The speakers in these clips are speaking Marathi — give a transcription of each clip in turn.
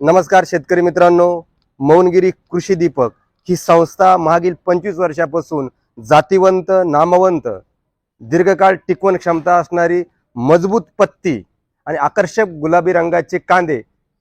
नमस्कार शेतकरी मित्रांनो मौनगिरी कृषी दीपक ही संस्था मागील पंचवीस वर्षापासून जातीवंत नामवंत दीर्घकाळ टिकवण क्षमता असणारी मजबूत पत्ती आणि आकर्षक गुलाबी रंगाचे कांदे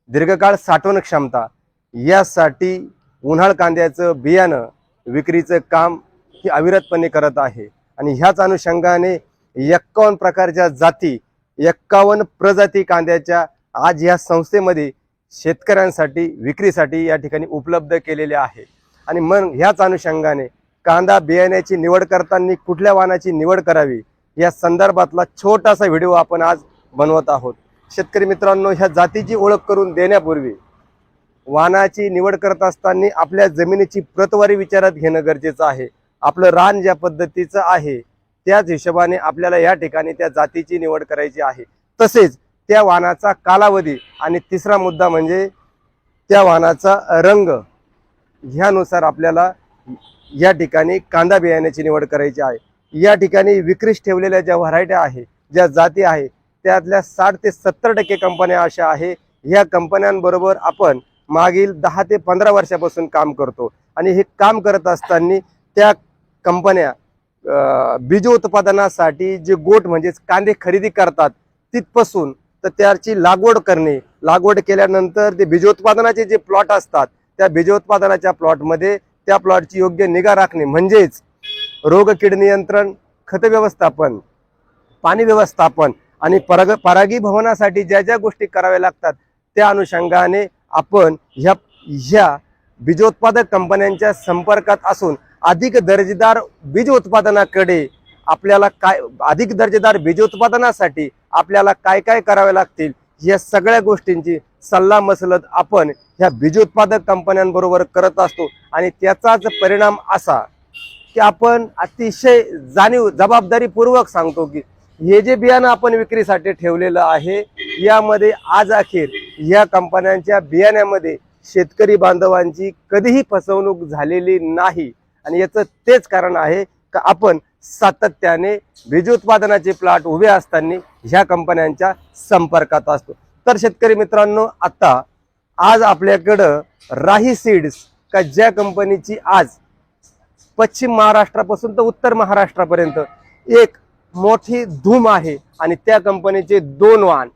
दीर्घकाळ साठवण क्षमता यासाठी उन्हाळ कांद्याचं बियाणं विक्रीचं काम ही अविरतपणे करत आहे. आणि ह्याच अनुषंगाने एक्कावन्न प्रकारच्या जाती एक्कावन्न प्रजाती कांद्याच्या आज या संस्थेमध्ये शेतकऱ्यांसाठी विक्रीसाठी या ठिकाणी उपलब्ध केलेले आहे. आणि मग ह्याच अनुषंगाने कांदा बियाण्याची निवड करताना कुठल्या वाहनाची निवड करावी या संदर्भातला छोटासा व्हिडिओ आपण आज बनवत आहोत. शेतकरी मित्रांनो ह्या जातीची ओळख करून देण्यापूर्वी वाहनाची निवड करत असताना आपल्या जमिनीची प्रतवारी विचारात घेणं गरजेचं आहे. आपलं रान ज्या पद्धतीचं आहे त्याच हिशोबाने आपल्याला या ठिकाणी त्या जातीची निवड करायची आहे. तसेच त्या वाहनाचा कालावधी आणि तिसरा मुद्दा म्हणजे त्या वाहनाचा रंग ह्यानुसार आपल्याला या ठिकाणी कांदा बियाण्याची निवड करायची आहे. या ठिकाणी विक्रीस ठेवलेल्या ज्या व्हरायट्या आहे ज्या जाती आहे त्यातल्या साठ ते सत्तर टक्के कंपन्या अशा आहे. ह्या कंपन्यांबरोबर आपण मागील दहा ते पंधरा वर्षापासून काम करतो. आणि हे काम करत असताना त्या कंपन्या बीज उत्पादनासाठी जे गोट म्हणजेच कांदे खरेदी करतात तिथपासून तर त्याची लागवड करणे. लागवड केल्यानंतर ते बीजोत्पादनाचे जे प्लॉट असतात त्या बीजोत्पादनाच्या प्लॉटमध्ये त्या प्लॉटची योग्य निगा राखणे. म्हणजेच रोग कीड नियंत्रण खत व्यवस्थापन पाणी व्यवस्थापन आणि पराग परागीभवनासाठी ज्या ज्या गोष्टी कराव्या लागतात त्या अनुषंगाने आपण ह्या ह्या बीजोत्पादक कंपन्यांच्या संपर्कात असून अधिक दर्जेदार बीज उत्पादनाकडे आपल्याला काय अधिक दर्जेदार बीज उत्पादनासाठी आपल्याला काय काय करावे लागतील या सगळ्या गोष्टींची सल्ला मसलत आपण ह्या बीज उत्पादक कंपन्यांबरोबर करत असतो. आणि त्याचाच परिणाम असा की आपण अतिशय जाणीव जबाबदारीपूर्वक सांगतो की हे जे बियाणं आपण विक्रीसाठी ठेवलेलं आहे यामध्ये आज अखेर या कंपन्यांच्या बियाण्यामध्ये शेतकरी बांधवांची कधीही फसवणूक झालेली नाही. आणि याचं तेच कारण आहे का आपण सातत्याने बीज उत्पादनाचे प्लॉट उभे असताना ह्या कंपन्यांच्या संपर्कात असतो. तर शेतकरी मित्रांनो आता आज आपल्याकडं राही सीड्स का ज्या कंपनीची आज पश्चिम महाराष्ट्रापासून तर उत्तर महाराष्ट्रापर्यंत एक मोठी धूम आहे आणि त्या कंपनीचे दोन वाहन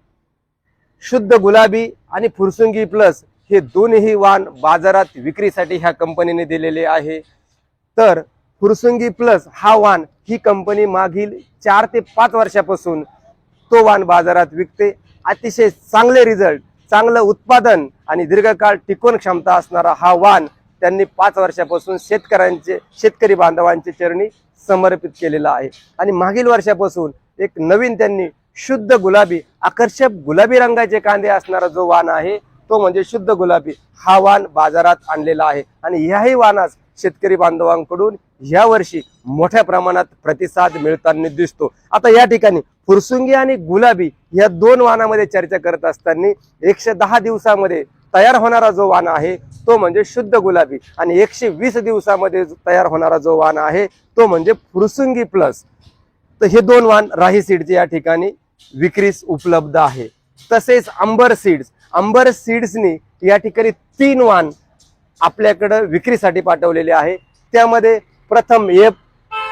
शुद्ध गुलाबी आणि फुरसुंगी प्लस हे दोन्ही वाहन बाजारात विक्रीसाठी ह्या कंपनीने दिलेले आहे. तर फुरसुंगी प्लस हा वाण ही कंपनी मागील चार ते पाच वर्षापासून तो वाण बाजारात विकते. अतिशय चांगले रिझल्ट चांगलं उत्पादन आणि दीर्घकाळ टिकवून क्षमता असणारा हा वाण त्यांनी पाच वर्षापासून शेतकऱ्यांचे शेतकरी बांधवांचे चरणी समर्पित केलेला आहे. आणि मागील वर्षापासून एक नवीन त्यांनी शुद्ध गुलाबी आकर्षक गुलाबी रंगाचे कांदे असणारा जो वाण आहे तो म्हणजे शुद्ध गुलाबी हा वाण बाजारात आणलेला आहे. आणि ह्याही वाणास शेतकरी बांधवांकडून या वर्षी मोठ्या प्रमाणात प्रतिसाद मिळताना दिसतो. आता या ठिकाणी फुरसुंगी आणि गुलाबी या दोन वाहनामध्ये चर्चा करत असताना एकशे दहा दिवसामध्ये तयार होणारा जो वाण आहे तो म्हणजे शुद्ध गुलाबी. आणि एकशे वीस दिवसामध्ये तयार होणारा जो वाण आहे तो म्हणजे फुरसुंगी प्लस. तर हे दोन वाण राही सीडचे या ठिकाणी विक्रीस उपलब्ध आहे. तसेच अंबर सीड्स. अंबर सीड्सनी या ठिकाणी तीन वाण आपल्याकडं विक्रीसाठी पाठवलेले आहे. त्यामध्ये प्रथम एफ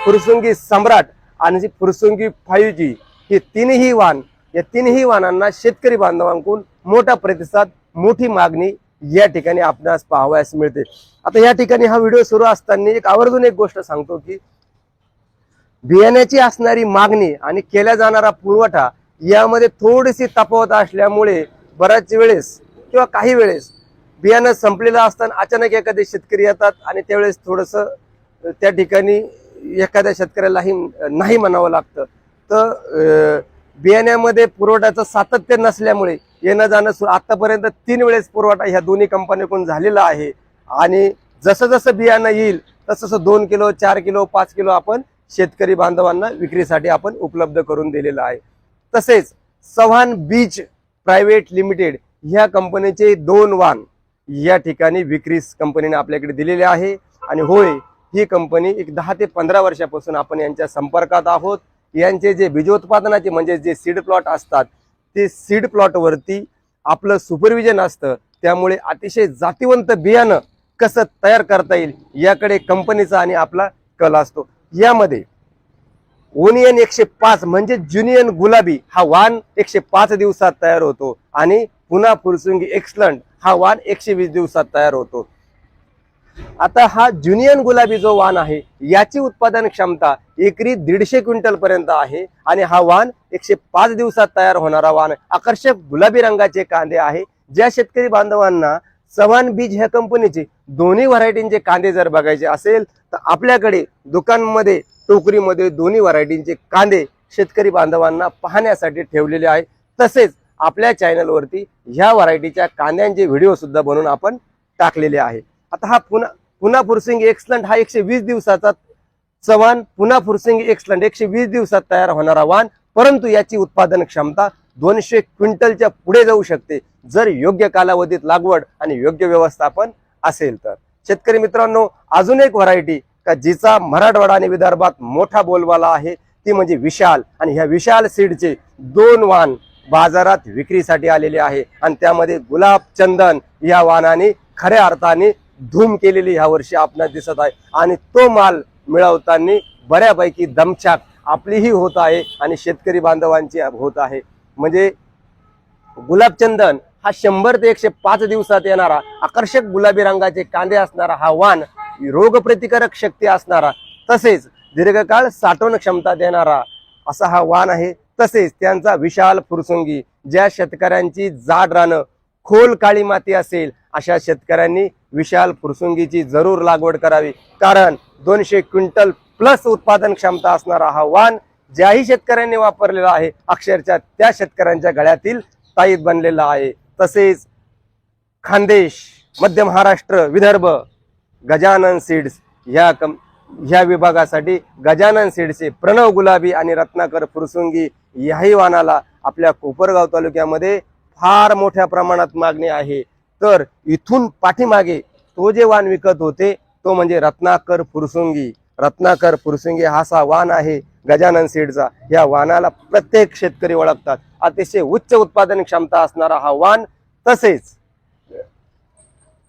फुरसुंगी सम्राट आणि जी फुरसुंगी फाईव्ह जी हे तीनही वाण या तीनही वाहनांना शेतकरी बांधवांकडून मोठा प्रतिसाद मोठी मागणी या ठिकाणी आपणास पाहावयास मिळते. आता या ठिकाणी हा व्हिडिओ सुरू असताना एक आवर्जून एक गोष्ट सांगतो की बियाण्याची असणारी मागणी आणि केला जाणारा पुरवठा यामध्ये थोडीशी तफावत असल्यामुळे बऱ्याच वेळेस किंवा काही वेळेस बियाणं संपलेलं असताना अचानक एखादे शेतकरी येतात आणि त्यावेळेस थोडंसं त्या ठिकाणी एखाद्या शेतकऱ्यालाही नाही म्हणावं लागतं. तर बियाण्यामध्ये पुरवठ्याचं सातत्य नसल्यामुळे येणं जाणं सुरू आतापर्यंत तीन वेळेस पुरवठा ह्या दोन्ही कंपनीकडून झालेला आहे. आणि जसं जसं बियाणं येईल तसं तसं दोन किलो चार किलो पाच किलो आपण शेतकरी बांधवांना विक्रीसाठी आपण उपलब्ध करून दिलेलं आहे. तसेच चव्हाण बीच प्रायव्हेट लिमिटेड ह्या कंपनीचे दोन वाहन या ठिकाणी विक्रीस कंपनीने आपल्याकडे दिलेले आहे. आणि होय ही कंपनी एक दहा ते पंधरा वर्षापासून आपण यांच्या संपर्कात आहोत. यांचे जे बीजोत्पादनाचे म्हणजे जे सीड प्लॉट असतात ते सीड प्लॉटवरती आपलं सुपरविजन असतं. त्यामुळे अतिशय जातीवंत बियाणं कसं तयार करता येईल याकडे कंपनीचा आणि आपला कल असतो. यामध्ये ओनियन एकशे पाच म्हणजे ज्युनियन गुलाबी हा वान एकशे पाच दिवसात तयार होतो. आणि पुन्हा फुरसुंगी एक्सलंट हा वाण एकशे वीस दिवसात तयार होतो. आता हा ज्युनियन गुलाबी जो वाण आहे याची उत्पादन क्षमता एकरी दीडशे क्विंटल पर्यंत आहे आणि हा वाण एकशे पाच दिवसात तयार होणारा वाण आकर्षक गुलाबी रंगाचे कांदे आहे. ज्या शेतकरी बांधवांना चव्हाण बीज ह्या कंपनीचे दोन्ही व्हरायटींचे कांदे जर बघायचे असेल तर आपल्याकडे दुकानमध्ये टोकरीमध्ये दोन्ही व्हरायटींचे कांदे शेतकरी बांधवांना पाहण्यासाठी ठेवलेले आहे. तसेच आपल्या चॅनलवरती ह्या व्हरायटीच्या कांद्यांचे व्हिडिओ सुद्धा बनवून आपण टाकलेले आहे. आता हा पुन्हा पुन्हा फुरसिंग एक्सलंट हा एकशे वीस दिवसाचा चव्हाण पुन्हा फुरसिंग एक्सलंट एकशे वीस दिवसात तयार होणारा वाण परंतु याची उत्पादन क्षमता दोनशे क्विंटलच्या पुढे जाऊ शकते जर योग्य कालावधीत लागवड आणि योग्य व्यवस्थापन असेल तर. शेतकरी मित्रांनो अजून एक व्हरायटी का जिचा मराठवाडा आणि विदर्भात मोठा बोलबाला आहे ती म्हणजे विशाल. आणि ह्या विशाल सीडचे दोन वाण बाजारात विक्रीसाठी आलेली आहे. आणि त्यामध्ये गुलाब चंदन या वाहनाने खऱ्या अर्थाने धूम केलेली ह्या वर्षी आपणास दिसत आहे. आणि तो माल मिळवताना बऱ्यापैकी दमछाक आपलीही होत आहे आणि शेतकरी बांधवांची होत आहे. म्हणजे गुलाबचंदन हा शंभर ते एकशे पाच दिवसात येणारा आकर्षक गुलाबी रंगाचे कांदे असणारा हा वाण रोगप्रतिकारक शक्ती असणारा तसेच दीर्घकाळ साठवण क्षमता देणारा असा हा वाण आहे. तसेच त्यांचा विशाल फुरसुंगी ज्या शेतकऱ्यांची जाड रानं खोल काळी माती असेल अशा शेतकऱ्यांनी विशाल फुरसुंगीची जरूर लागवड करावी. कारण दोनशे क्विंटल प्लस उत्पादन क्षमता असणारा हा वाण ज्याही शेतकऱ्यांनी वापरलेला आहे अक्षरशः त्या शेतकऱ्यांच्या गळ्यातील ताईत बनलेला आहे. तसेच खानदेश मध्य महाराष्ट्र विदर्भ गजानन सीड्स ह्या कम ह्या विभागासाठी गजानन सीडचे प्रणव गुलाबी आणि रत्नाकर फुरसुंगी याही वाहनाला आपल्या कोपरगाव तालुक्यामध्ये फार मोठ्या प्रमाणात मागणी आहे. तर इथून पाठीमागे तो जे वाण विकत होते तो म्हणजे रत्नाकर फुरसुंगी रत्नाकर फुरसुंगी हा असा वाण आहे गजानन सीडचा. या वाणाला प्रत्येक शेतकरी ओळखतात. अतिशय उच्च उत्पादन क्षमता असणारा हा वाण तसेच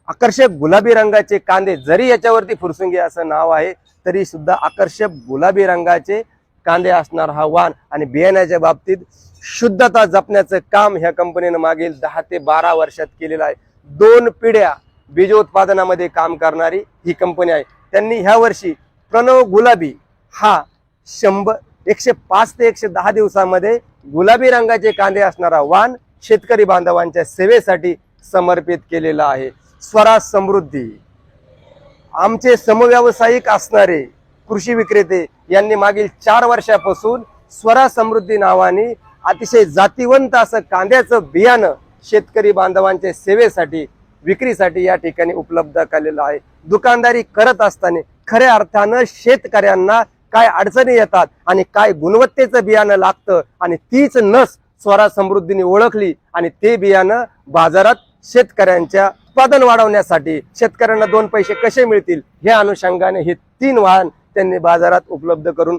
आकर्षक गुलाबी रंगाचे कांदे जरी याच्यावरती फुरसुंगी असं नाव आहे तरी सुद्धा आकर्षक गुलाबी रंगाचे कांदे असणार हा वाण आणि बियाण्याच्या बाबतीत शुद्धता जपण्याचं काम ह्या कंपनीनं मागील दहा ते बारा वर्षात केलेलं आहे. दोन पिढ्या बीजोत्पादनामध्ये काम करणारी ही कंपनी आहे. त्यांनी ह्या वर्षी प्रणव गुलाबी हा शंभर एकशे पाच ते एकशे दहा दिवसामध्ये गुलाबी रंगाचे कांदे असणारा वाण शेतकरी बांधवांच्या सेवेसाठी समर्पित केलेला आहे. स्वराज समृद्धी. आमचे समव्यावसायिक असणारे कृषी विक्रेते यांनी मागील चार वर्षापासून स्वरा समृद्धी नावाने अतिशय जातीवंत असं कांद्याचं बियाणं शेतकरी बांधवांच्या सेवेसाठी विक्रीसाठी या ठिकाणी उपलब्ध केलेलं आहे. दुकानदारी करत असताना खऱ्या अर्थानं शेतकऱ्यांना काय अडचणी येतात आणि काय गुणवत्तेचं बियाणं लागतं आणि तीच नस स्वरा समृद्धीने ओळखली आणि ते बियाणं बाजारात शेतकऱ्यांच्या उत्पादन वाढवण्यासाठी शेतकऱ्यांना दोन पैसे कसे मिळतील हे अनुषंगाने हे तीन वाहन त्यांनी बाजारात उपलब्ध करून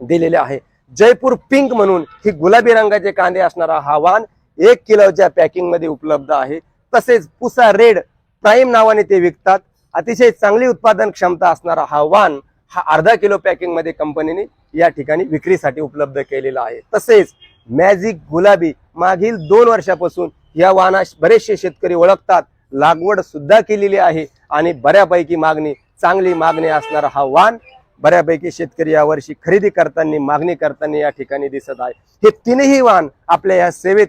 दिलेले आहे. जयपूर पिंक म्हणून ही गुलाबी रंगाचे कांदे असणारा हा वाण एक किलोच्या पॅकिंगमध्ये उपलब्ध आहे. तसेच पुसा रेड प्राईम नावाने ते विकतात. अतिशय चांगली उत्पादन क्षमता असणारा हा वाण हा अर्धा किलो पॅकिंगमध्ये कंपनीने या ठिकाणी विक्रीसाठी उपलब्ध केलेला आहे. तसेच मॅजिक गुलाबी मागील दोन वर्षापासून या वाहनास बरेचसे शेतकरी ओळखतात. लागवड सुद्धा केलेली आहे आणि बऱ्यापैकी मागणी चांगली मागणी असणारा हा वाण बऱ्यापैकी शेतकरी यावर्षी खरेदी करताना मागणी करताना या ठिकाणी दिसत आहे. हे तीनही वाण आपल्या या सेवेत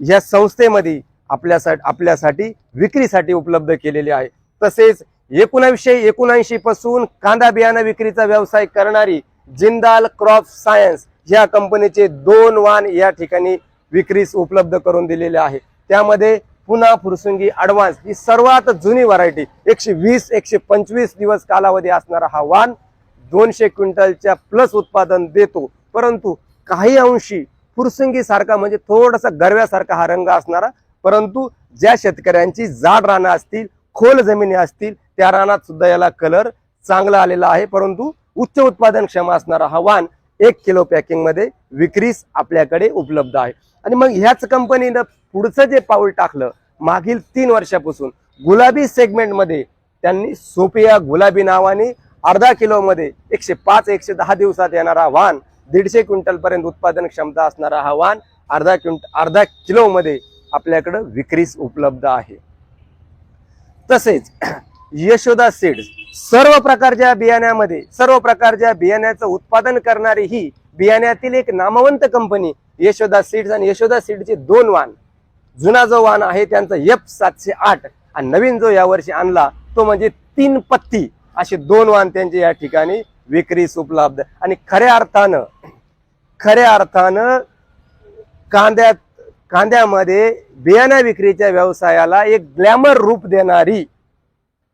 या संस्थेमध्ये आपल्यासाठी आपल्यासाठी विक्रीसाठी उपलब्ध केलेले आहे. तसेच एकोणावीसशे एकोणऐंशी पासून कांदा बियाणं विक्रीचा व्यवसाय करणारी जिंदाल क्रॉप सायन्स या कंपनीचे दोन वाण या ठिकाणी विक्रीस उपलब्ध करून दिलेले आहे. त्यामध्ये पुन्हा फुरसुंगी ॲडव्हान्स ही सर्वात जुनी व्हरायटी एकशे वीस एकशे पंचवीस दिवस कालावधी असणारा हा वाण दोनशे क्विंटलच्या प्लस उत्पादन देतो. परंतु काही अंशी फुरसुंगी सारखा म्हणजे थोडासा गरव्यासारखा हा रंग असणारा परंतु ज्या शेतकऱ्यांची जाड रानं असतील खोल जमिनी असतील त्या रानात सुद्धा याला कलर चांगला आलेला आहे. परंतु उच्च उत्पादन क्षम असणारा हा वाण एक किलो पॅकिंगमध्ये विक्रीस आपल्याकडे उपलब्ध आहे. आणि मग ह्याच कंपनीनं पुढचं जे पाऊल टाकलं मागील तीन वर्षापासून गुलाबी सेगमेंटमध्ये त्यांनी सोपिया गुलाबी नावाने अर्धा किलोमध्ये एकशे पाच एकशे दहा दिवसात येणारा वाहन दीडशे क्विंटलपर्यंत उत्पादन क्षमता असणारा हा वाहन अर्धा क्विंट अर्धा किलोमध्ये आपल्याकडं विक्रीस उपलब्ध आहे. तसेच यशोदा सीड्स सर्व प्रकारच्या बियाण्यामध्ये सर्व प्रकारच्या बियाण्याचं उत्पादन करणारी ही बियाण्यातील एक नामवंत कंपनी यशोदा सीड्स आणि यशोदा सीडचे दोन वाहन जुना जो वाहन आहे त्यांचा एफ सातशे आठ आणि नवीन जो यावर्षी आणला तो म्हणजे तीन पत्ती. असे दोन वाहन त्यांचे या ठिकाणी विक्रीस उपलब्ध आणि खऱ्या अर्थानं खऱ्या अर्थानं कांद्यात कांद्यामध्ये बियाणा विक्रीच्या व्यवसायाला एक ग्लॅमर रूप देणारी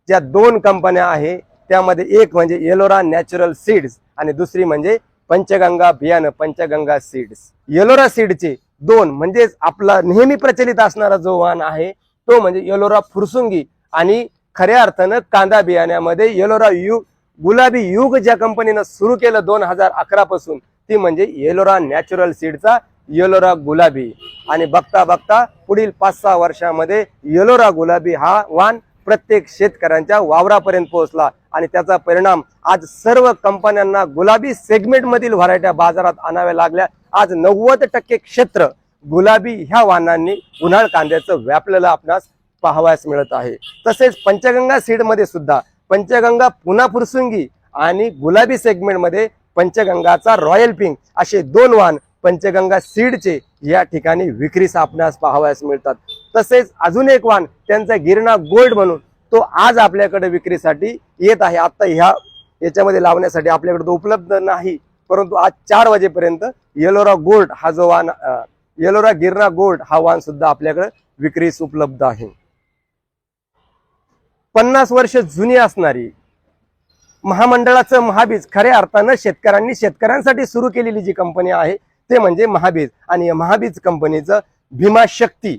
ज्या दोन कंपन्या आहे त्यामध्ये एक म्हणजे येलोरा नॅचरल सीड्स आणि दुसरी म्हणजे पंचगंगा बियाणं पंचगंगा सीड्स येलोरा सीडचे दोन म्हणजेच आपला नेहमी प्रचलित असणारा जो वाहन आहे तो म्हणजे येलोरा फुरसुंगी आणि खऱ्या अर्थानं कांदा बियाण्यामध्ये येलोरा युग गुलाबी युग ज्या कंपनीनं सुरू केलं दोन हजार अकरा पासून ती म्हणजे येलोरा नॅचरल सीडचा येलोरा गुलाबी. आणि बघता बघता पुढील पाच सहा वर्षामध्ये येलोरा गुलाबी हा वाण प्रत्येक शेतकऱ्यांच्या वावरापर्यंत पोहोचला. आणि त्याचा परिणाम आज सर्व कंपन्यांना गुलाबी सेगमेंट मधील व्हरायट्या बाजारात आणाव्या लागल्या. आज नव्वद टक्के क्षेत्र गुलाबी ह्या वाहनांनी उन्हाळ कांद्याचं व्यापलेलं आपणास पाहावयास मिळत आहे. तसेच पंचगंगा सीडमध्ये सुद्धा पंचगंगा पुन्हा फुरसुंगी आणि गुलाबी सेगमेंटमध्ये पंचगंगाचा रॉयल पिंक असे दोन वाहन पंचगंगा सीडचे या ठिकाणी विक्रीस आपणास पाहावयास मिळतात. तसेच अजून एक वाहन त्यांचा गिरणा गोल्ड म्हणून तो आज आपल्याकडे विक्रीसाठी येत आहे. आता ह्या याच्यामध्ये लावण्यासाठी आपल्याकडे तो उपलब्ध नाही. परंतु आज चार वाजेपर्यंत येलोरा गोल्ड हा जो वाहन येलोरा गिरणा गोल्ड हा वाहन सुद्धा आपल्याकडे विक्रीस उपलब्ध आहे. पन्नास वर्ष जुनी असणारी महामंडळाचं महाबीज खऱ्या अर्थानं शेतकऱ्यांनी शेतकऱ्यांसाठी सुरू केलेली जी कंपनी आहे ते म्हणजे महाबीज. आणि महाबीज कंपनीचं भीमा शक्ती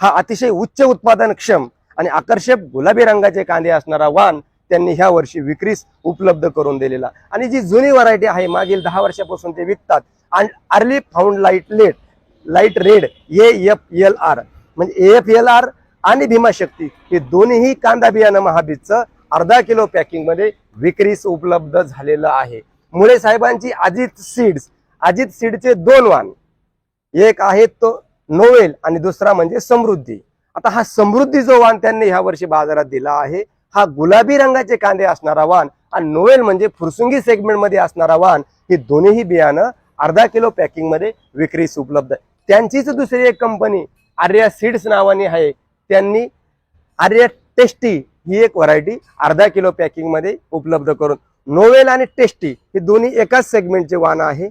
हा अतिशय उच्च उत्पादन क्षम आणि आकर्षक गुलाबी रंगाचे कांदे असणारा वाण त्यांनी ह्या वर्षी विक्रीस उपलब्ध करून दिलेला. आणि जी जुनी व्हरायटी आहे मागील दहा वर्षापासून ते विकतात. आणि early found light late light red A F L R म्हणजे ए एफ एल आर आणि भीमाशक्ती हे दोन्हीही कांदा बियाणं महाबीजचं अर्धा किलो पॅकिंगमध्ये विक्रीस उपलब्ध झालेलं आहे. मुळे साहेबांची अजित सीड्स अजित सीडचे दोन वाण एक आहे तो नोवेल आणि दुसरा म्हणजे समृद्धी. आता हा समृद्धी जो वाण त्यांनी ह्या वर्षी बाजारात दिला आहे हा गुलाबी रंगाचे कांदे असणारा वाण आणि नोवेल म्हणजे फुरसुंगी सेगमेंटमध्ये असणारा वाण हे दोन्हीही बियाणं अर्धा किलो पॅकिंगमध्ये विक्रीस उपलब्ध आहे. त्यांचीच दुसरी एक कंपनी आर्या सीड्स नावाने आहे. त्यांनी आर्या टेस्टी ही एक व्हरायटी अर्धा किलो पॅकिंगमध्ये उपलब्ध करून नोवेल आणि टेस्टी हे दोन्ही एकाच सेगमेंटचे वाण आहे.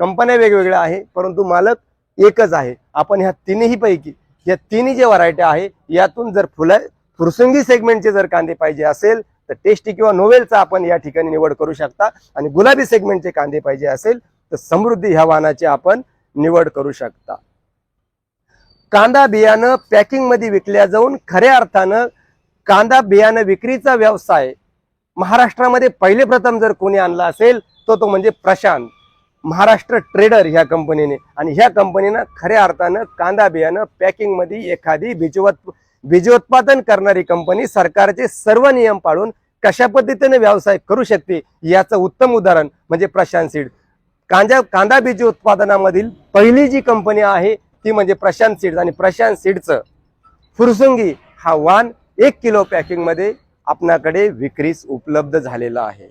कंपन्या वेगवेगळ्या आहे परंतु मालक एकच आहे. आपण ह्या तिन्ही पैकी या तिन्ही जे व्हरायटी आहे यातून जर फुला फुरसुंगी सेगमेंटचे जर कांदे पाहिजे असेल तर टेस्टी किंवा नोवेलचा आपण या ठिकाणी निवड करू शकता. आणि गुलाबी सेगमेंटचे कांदे पाहिजे असेल तर समृद्धी ह्या वाहनाची आपण निवड करू शकता. कांदा बियाणं पॅकिंगमध्ये विकल्या जाऊन खऱ्या अर्थानं कांदा बियाणं विक्रीचा व्यवसाय महाराष्ट्रामध्ये पहिले प्रथम जर कोणी आणला असेल तो तो म्हणजे प्रशांत. महाराष्ट्र ट्रेडर ह्या कंपनीने आणि ह्या कंपनीनं खऱ्या अर्थानं कांदा बियाणं पॅकिंगमध्ये एखादी बीजोत् बीजोत्पादन करणारी कंपनी सरकारचे सर्व नियम पाळून कशा पद्धतीने व्यवसाय करू शकते याचं उत्तम उदाहरण म्हणजे प्रशांत सीड. कांदा कांदा बीज उत्पादनामधील पहिली जी कंपनी आहे ती म्हणजे प्रशांत सीड्स आणि प्रशांत सीडचं फुरसुंगी हा वाण एक किलो पॅकिंगमध्ये आपणाकडे विक्रीस उपलब्ध झालेला आहे.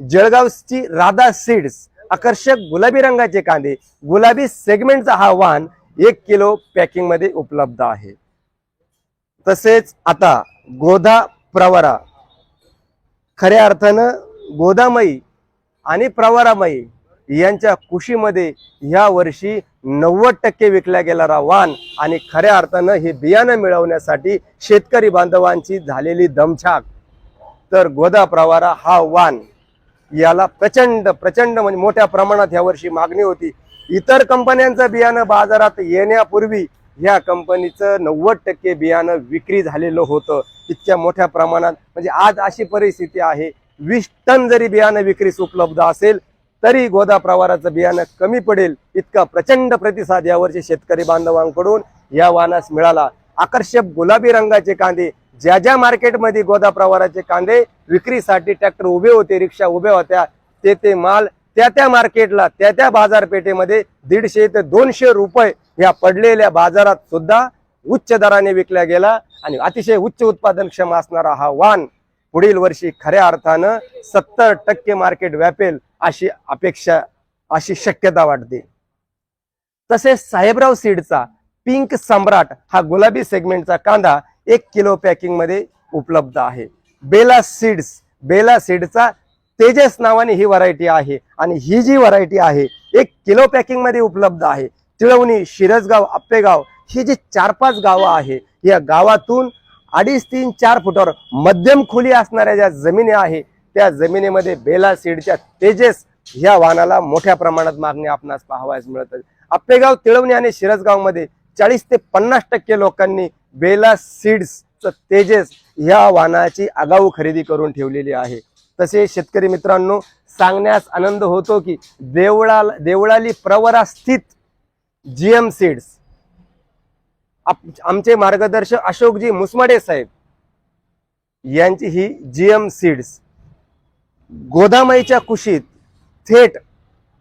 जळगावची राधा सीड्स आकर्षक गुलाबी रंगाचे कांदे गुलाबी सेगमेंटचा हा वाण एक किलो पॅकिंगमध्ये उपलब्ध आहे. तसेच आता गोदा प्रवरा. खऱ्या अर्थानं गोदामयी आणि प्रवरामयी यांच्या कुशीमध्ये ह्या वर्षी नव्वद टक्के विकला गेणारा वाण आणि खऱ्या अर्थानं हे बियाणं मिळवण्यासाठी शेतकरी बांधवांची झालेली दमछाक. तर गोदा प्रवारा हा वाण याला प्रचंड प्रचंड म्हणजे मोठ्या प्रमाणात ह्या वर्षी मागणी होती. इतर कंपन्यांचं बियाणं बाजारात येण्यापूर्वी ह्या कंपनीचं नव्वद टक्के बियाणं विक्री झालेलं होतं. इतक्या मोठ्या प्रमाणात म्हणजे आज अशी परिस्थिती आहे. वीस टन जरी बियाणं विक्रीस उपलब्ध असेल तरी गोदा प्रवाराचं बियाणं कमी पडेल. इतका प्रचंड प्रतिसाद यावर्षी शेतकरी बांधवांकडून या वानास मिळाला. आकर्षक गुलाबी रंगाचे कांदे ज्या ज्या मार्केटमध्ये गोदा प्रवाराचे कांदे विक्रीसाठी ट्रॅक्टर उभे होते रिक्षा उभ्या होत्या ते ते माल त्या त्या मार्केटला त्या त्या बाजारपेठेमध्ये दीडशे ते दोनशे रुपये या पडलेल्या बाजारात सुद्धा उच्च दराने विकला गेला आणि अतिशय उच्च उत्पादनक्षम असणारा हा वाण पुढील वर्षी खऱ्या अर्थानं सत्तर टक्के मार्केट व्यापेल अशी अपेक्षा अशी शक्यता वाटते. तसेच साहेबराव सीडचा पिंक सम्राट हा गुलाबी सेगमेंटचा कांदा एक किलो पॅकिंगमध्ये उपलब्ध आहे. बेला सीड्स बेला सीडचा तेजस नावाने ही व्हरायटी आहे आणि ही जी व्हरायटी आहे एक किलो पॅकिंगमध्ये उपलब्ध आहे. तिळवणी शिरसगाव आप्पेगाव ही जी चार पाच गावं आहे या गावातून अडीच तीन चार फुटावर मध्यम खोली असणाऱ्या ज्या जमिनी आहे त्या जमिनीमध्ये बेला सीडच्या तेजस ह्या वाहनाला मोठ्या प्रमाणात मागणी आपणास पाहावयास मिळत आहे. आप्पेगाव तिळवणी आणि शिरसगावमध्ये चाळीस ते पन्नास टक्के लोकांनी बेला सीड्स तेजस ह्या वाहनाची आगाऊ खरेदी करून ठेवलेली आहे. तसे शेतकरी मित्रांनो सांगण्यास आनंद होतो की देवळा देवळाली प्रवरा स्थित जी एम सीड्स. आमचे मार्गदर्शक अशोकजी मुसमाडे साहेब यांची ही जीएम सीड्स. गोदामाईच्या कुशीत थेट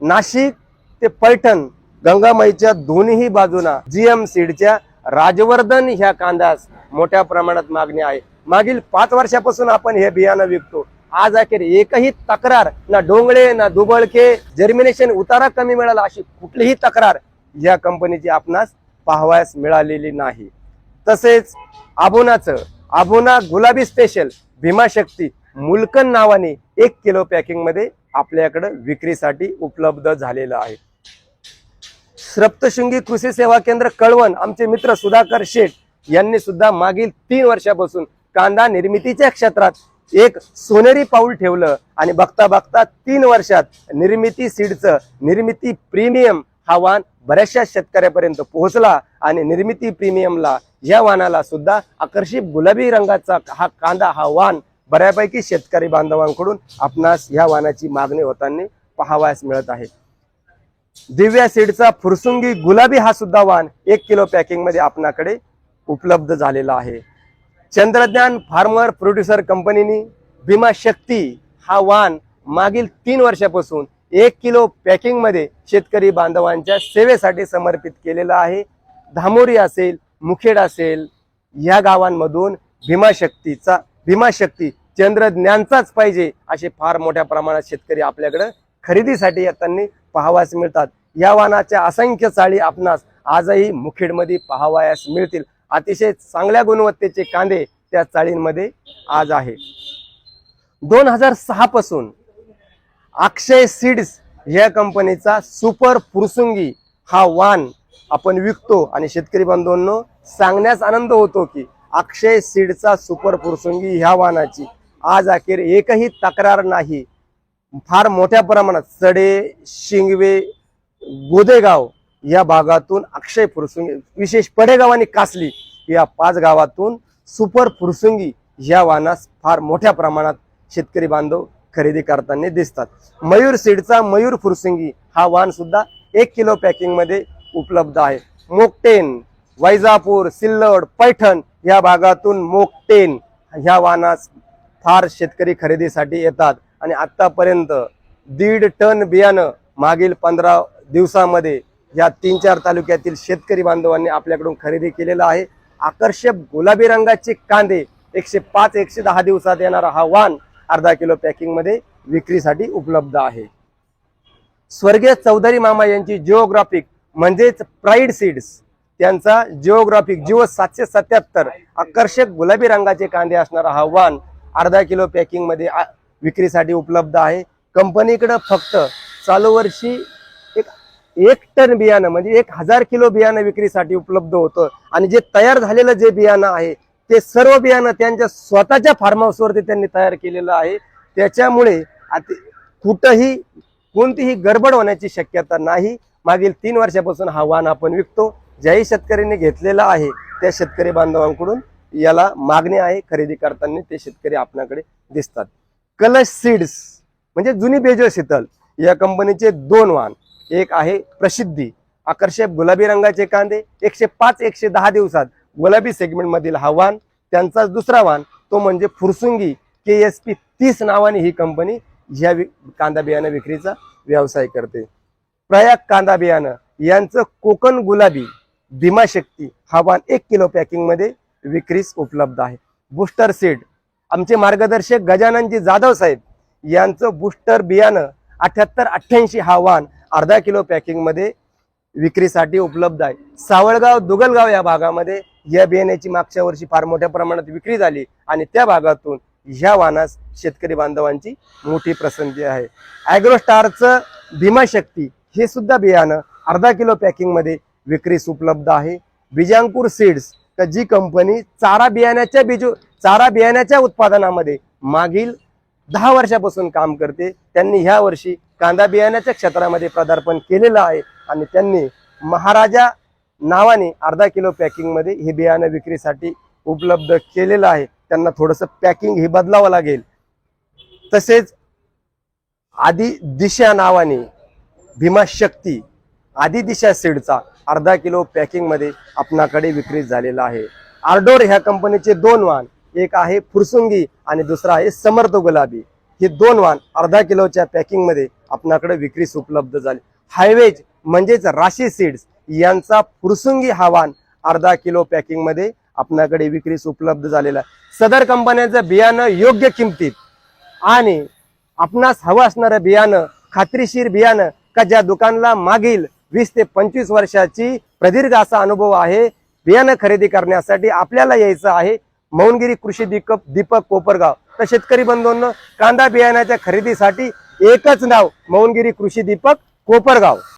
नाशिक ते पैठण गंगामाईच्या दोन्ही बाजूना जीएम सीडच्या राजवर्धन ह्या कांद्यास मोठ्या प्रमाणात मागणी आहे. मागील पाच वर्षापासून आपण हे बियाणं विकतो. आज अखेर एकही तक्रार ना डोंगळे ना दुबळके जर्मिनेशन उतारा कमी मिळाला अशी कुठलीही तक्रार या कंपनीची आपणास पाहावयास मिळालेली नाही. तसेच आबोनाचं आबोना गुलाबी स्पेशल भीमाशक्ती मुलकन नावाने एक किलो पॅकिंगमध्ये आपल्याकडं विक्रीसाठी उपलब्ध झालेलं आहे. सप्तशृंगी कृषी सेवा केंद्र कळवण आमचे मित्र सुधाकर शेठ यांनी सुद्धा मागील तीन वर्षापासून कांदा निर्मितीच्या क्षेत्रात एक सोनेरी पाऊल ठेवलं आणि बघता बघता तीन वर्षात निर्मिती सीडचं निर्मिती प्रीमियम हा वाण बऱ्याचशा शेतकऱ्यापर्यंत पोहोचला आणि निर्मिती प्रीमियमला या वाणाला सुद्धा आकर्षित गुलाबी रंगाचा हा कांदा हा वाण बऱ्यापैकी शेतकरी बांधवांकडून आपणास या वाणाची मागणी होताना पाहावयास मिळत आहे. दिव्या सीडचा फुरसुंगी गुलाबी हा सुद्धा वाण एक किलो पॅकिंगमध्ये आपणाकडे उपलब्ध झालेला आहे. चंद्रज्ञान फार्मर प्रोड्युसर कंपनीनी भीमा शक्ती हा वाण मागील तीन वर्षापासून एक किलो पॅकिंगमध्ये शेतकरी बांधवांच्या सेवेसाठी समर्पित केलेला आहे. धामोरी असेल मुखेड असेल या गावांमधून भीमाशक्तीचा भीमाशक्ती चंद्रज्ञानचाच पाहिजे असे फार मोठ्या प्रमाणात शेतकरी आपल्याकडं खरेदीसाठी येताना पाहावयास मिळतात. या वाहनाच्या असंख्य चाळी आपणास आजही मुखेडमध्ये पाहावयास मिळतील. अतिशय चांगल्या गुणवत्तेचे कांदे त्या चाळींमध्ये आज आहे. दोन हजार सहा पासून अक्षय सीड्स या कंपनीचा सुपर फुरसुंगी हा वाण आपण विकतो. आणि शेतकरी बांधवांनो सांगण्यास आनंद होतो की अक्षय सीडचा सुपर फुरसुंगी ह्या वाहनाची आज अखेर एकही तक्रार नाही. फार मोठ्या प्रमाणात सडे शिंगवे गोदेगाव या भागातून अक्षय फुरसुंगी विशेष पडेगाव आणि कासली या पाच गावातून सुपर फुरसुंगी या वाहनास फार मोठ्या प्रमाणात शेतकरी बांधव खरेदी करताना दिसतात. मयूर सीडचा मयूर फुरसुंगी हा वाहन सुद्धा एक किलो पॅकिंगमध्ये उपलब्ध आहे. मोकटेन वैजापूर सिल्लड पैठण या भागातून मोकटेन ह्या वाहनास फार शेतकरी खरेदीसाठी येतात. आणि आत्तापर्यंत दीड टन बियाणं मागील पंधरा दिवसामध्ये या तीन चार तालुक्यातील शेतकरी बांधवांनी आपल्याकडून खरेदी केलेला आहे. आकर्षक गुलाबी रंगाचे कांदे एकशे पाच एकशे दहा दिवसात येणारा हा वाण अर्धा किलो पॅकिंगमध्ये विक्रीसाठी उपलब्ध आहे. स्वर्गीय चौधरी मामा यांची जिओग्राफिक म्हणजेच प्राईड सीड्स त्यांचा जिओग्राफिक जिओ सातशे सत्याहत्तर आकर्षक गुलाबी रंगाचे कांदे असणारा हा वाण अर्धा किलो पॅकिंगमध्ये विक्रीसाठी उपलब्ध आहे. कंपनीकडं फक्त चालू वर्षी एक एक टन बियाणं म्हणजे एक हजार किलो बियाणं विक्रीसाठी उपलब्ध होतं. आणि जे तयार झालेलं जे बियाणं आहे ते सर्व बियाणं त्यांच्या स्वतःच्या फार्म हाऊसवरती त्यांनी तयार केलेलं आहे. त्याच्यामुळे आता कुठंही कोणतीही गडबड होण्याची शक्यता नाही. मागील तीन वर्षापासून हा वाण आपण विकतो. ज्याही शेतकऱ्यांनी घेतलेला आहे त्या शेतकरी बांधवांकडून याला मागणी आहे खरेदी करताना ते शेतकरी आपल्याकडे दिसतात. कलश सीड्स म्हणजे जुनी बेजो शीतल. या कंपनीचे दोन वाहन एक आहे प्रसिद्धी आकर्षक गुलाबी रंगाचे कांदे एकशे पाच एकशे दहा दिवसात. गुलाबी सेगमेंटमधील हा वाण त्यांचा दुसरा वाण तो म्हणजे फुरसुंगी के एस पी तीस नावाने ही कंपनी ह्या कांदा बियाणं विक्रीचा व्यवसाय करते. प्रयाग कांदा बियाणं यांचं कोकण गुलाबी भीमाशक्ती हा वाण एक किलो पॅकिंगमध्ये विक्रीस उपलब्ध आहे. बुस्टर सीड आमचे मार्गदर्शक गजाननजी जाधव साहेब यांचं बुस्टर बियाणं अठ्याहत्तर अठ्ठ्याऐंशी हा वाण अर्धा किलो पॅकिंगमध्ये विक्रीसाठी उपलब्ध आहे. सावळगाव दुगलगाव या भागामध्ये या बियाण्याची मागच्या वर्षी फार मोठ्या प्रमाणात विक्री झाली आणि त्या भागातून ह्या वाहनास शेतकरी बांधवांची मोठी पसंती आहे. ॲग्रोस्टारचं भीमाशक्ती हे सुद्धा बियाणं अर्धा किलो पॅकिंगमध्ये विक्रीस उपलब्ध आहे. बिजांकूर सीड्स तर जी कंपनी चारा बियाण्याच्या बिजू चारा बियाण्याच्या उत्पादनामध्ये मागील दहा वर्षापासून काम करते. त्यांनी ह्या वर्षी कांदा बियाण्याच्या क्षेत्रामध्ये पदार्पण केलेलं आहे आणि त्यांनी महाराजा नावाने अर्धा किलो पॅकिंगमध्ये हे बियाणं विक्रीसाठी उपलब्ध केलेलं आहे. त्यांना थोडंसं पॅकिंग हे बदलावं लागेल. तसेच आदी दिशा नावाने भीमा शक्ती आदी दिशा सीडचा अर्धा किलो पॅकिंगमध्ये आपणाकडे विक्री झालेला आहे. आर्डोर ह्या कंपनीचे दोन वाहन एक आहे फुरसुंगी आणि दुसरा आहे समर्थ गुलाबी. हे दोन वाहन अर्धा किलोच्या पॅकिंगमध्ये आपणाकडे विक्रीस उपलब्ध झाले. हायवेज म्हणजेच राशी सीड्स यांचा फुरसुंगी हा वाहन अर्धा किलो पॅकिंगमध्ये आपणाकडे विक्रीस उपलब्ध झालेला. आहे सदर कंपन्यांचं बियाणं योग्य किमतीत आणि आपणास हवं असणारं बियाणं खात्रीशीर बियाणं का ज्या दुकानला मागील वीस ते पंचवीस वर्षाची प्रदीर्घ असा अनुभव आहे बियाणं खरेदी करण्यासाठी आपल्याला यायचं आहे मौनगिरी कृषी दीपक दीपक कोपरगाव. तर शेतकरी बंधूंनो कांदा बियाण्याच्या खरेदीसाठी एकच नाव मौनगिरी कृषी दीपक कोपरगाव.